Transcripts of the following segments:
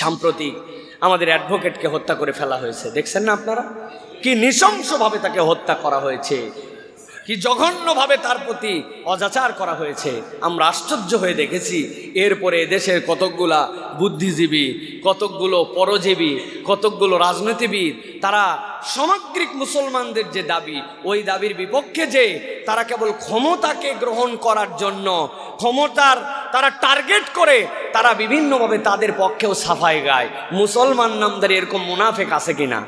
সাম্প্রতিক আমাদের অ্যাডভোকেটকে হত্যা করে ফেলা হয়েছে। দেখছেন না আপনারা? কি নৃশংসভাবে তাকে হত্যা করা হয়েছে। কি জঘন্যভাবে তার প্রতি অজাচার করা হয়েছে। আমরা আশ্চর্য হয়ে দেখেছি, এরপরে দেশের কতকগুলা বুদ্ধিজীবী, কতকগুলো পরজীবী, কতকগুলো রাজনীতিবিদ, তারা সামগ্রিক মুসলমানদের যে দাবি, ওই দাবির বিপক্ষে যে তারা কেবল ক্ষমতাকে গ্রহণ করার জন্য, ক্ষমতার তারা টার্গেট করে, তারা বিভিন্নভাবে তাদের পক্ষেও সাফাই গায়। মুসলমান নামদারি এরকম মুনাফেক আছে কিনা?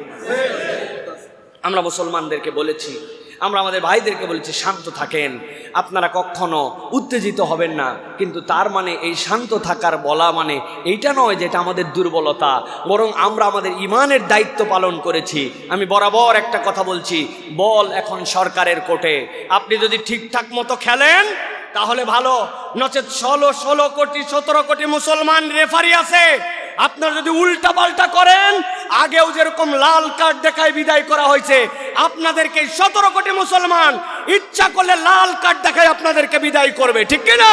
আমরা মুসলমানদেরকে বলেছি, আমরা আমাদের ভাইদেরকে বলেছি, শান্ত থাকেন। আপনারা কখনো উত্তেজিত হবেন না, কিন্তু তার মানে এই শান্ত থাকার বলা মানে এইটা নয় যে এটা আমাদের দুর্বলতা, বরং আমরা আমাদের ইমানের দায়িত্ব পালন করেছি। আমি বরাবর একটা কথা বলছি, বল এখন সরকারের কোর্টে আপনি যদি ঠিকঠাক মতো খেলেন তাহলে ভালো। নচেত ষোলো ষোলো কোটি, সতেরো কোটি মুসলমান রেফারি আছে। আপনারা যদি উল্টা পাল্টা করেন, আগেও যেরকম লাল কার্ড দেখায় বিদায় করা হয়েছে, আপনাদেরকে সতেরো কোটি মুসলমান ইচ্ছা করলে লাল কার্ড দেখায় আপনাদেরকে বিদায় করবে, ঠিক কিনা?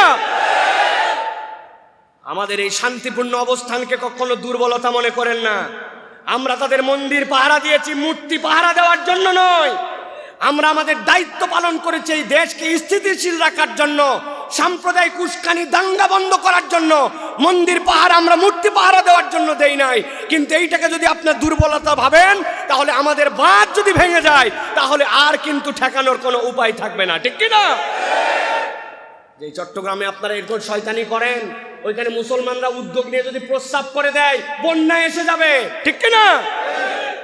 আমাদের এই শান্তিপূর্ণ অবস্থানকে কখনো দুর্বলতা মনে করেন না। আমরা তাদের মন্দির পাহারা দিয়েছি, মূর্তি পাহারা দেওয়ার জন্য নয়। আমরা আমাদের দায়িত্ব পালন করেছি এই দেশকে স্থিতিশীল রাখার জন্য, সাম্প্রদায়িক উস্কানি দাঙ্গা বন্ধ করার জন্য, মন্দির পাহারা আমরা মূর্তি পাহারা দেওয়ার জন্য দেই নাই। কিন্তু এইটাকে যদি আপনার দুর্বলতা ভাবেন, তাহলে আমাদের বাঁধ যদি ভেঙে যায়, তাহলে আর কিন্তু ঠেকানোর কোনো উপায় থাকবে না। ঠিক কিনা? যে চট্টগ্রামে আপনারা এরকম শয়তানি করেন, ওইখানে মুসলমানরা উদ্যোগ নিয়ে যদি প্রস্তাব করে দেয় বন্যা এসে যাবে। ঠিক কিনা?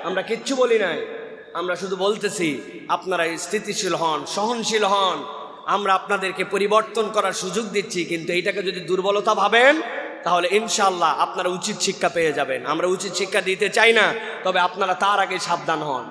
আমরা কিচ্ছু বলি নাই। আমরা শুধু বলতেছি, আপনারা স্থিতিশীল হন, সহনশীল হন। আমরা আপনাদেরকে পরিবর্তন করার সুযোগ দিচ্ছি, কিন্তু এইটাকে যদি দুর্বলতা ভাবেন, তাহলে ইনশাল্লাহ আপনারা উচিত শিক্ষা পেয়ে যাবেন। আমরা উচিত শিক্ষা দিতে চাই না, তবে আপনারা তার আগে সাবধান হন।